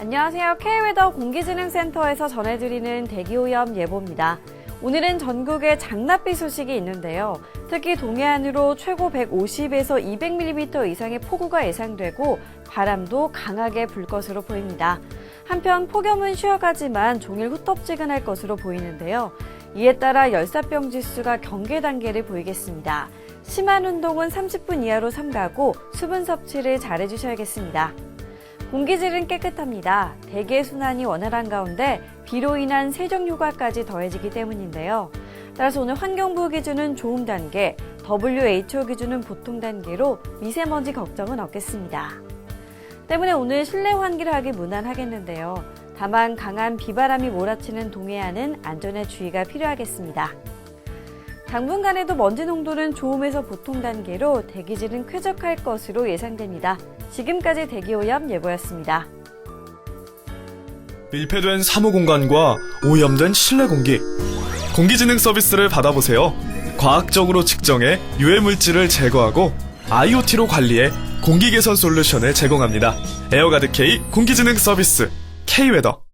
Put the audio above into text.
안녕하세요. K웨더 공기진흥센터에서 전해드리는 대기오염 예보입니다. 오늘은 전국에 장맛비 소식이 있는데요. 특히 동해안으로 최고 150에서 200mm 이상의 폭우가 예상되고 바람도 강하게 불 것으로 보입니다. 한편 폭염은 쉬어가지만 종일 후텁지근할 것으로 보이는데요. 이에 따라 열사병 지수가 경계 단계를 보이겠습니다. 심한 운동은 30분 이하로 삼가고 수분 섭취를 잘 해주셔야겠습니다. 공기질은 깨끗합니다. 대기의 순환이 원활한 가운데 비로 인한 세정 효과까지 더해지기 때문인데요. 따라서 오늘 환경부 기준은 좋음 단계, WHO 기준은 보통 단계로 미세먼지 걱정은 없겠습니다. 때문에 오늘 실내 환기를 하기 무난하겠는데요. 다만 강한 비바람이 몰아치는 동해안은 안전에 주의가 필요하겠습니다. 당분간에도 먼지 농도는 좋음에서 보통 단계로 대기질은 쾌적할 것으로 예상됩니다. 지금까지 대기오염 예보였습니다. 밀폐된 사무 공간과 오염된 실내 공기. 공기진흥 서비스를 받아보세요. 과학적으로 측정해 유해 물질을 제거하고 IoT로 관리해 공기 개선 솔루션을 제공합니다. 에어가드 K 공기진흥 서비스 K웨더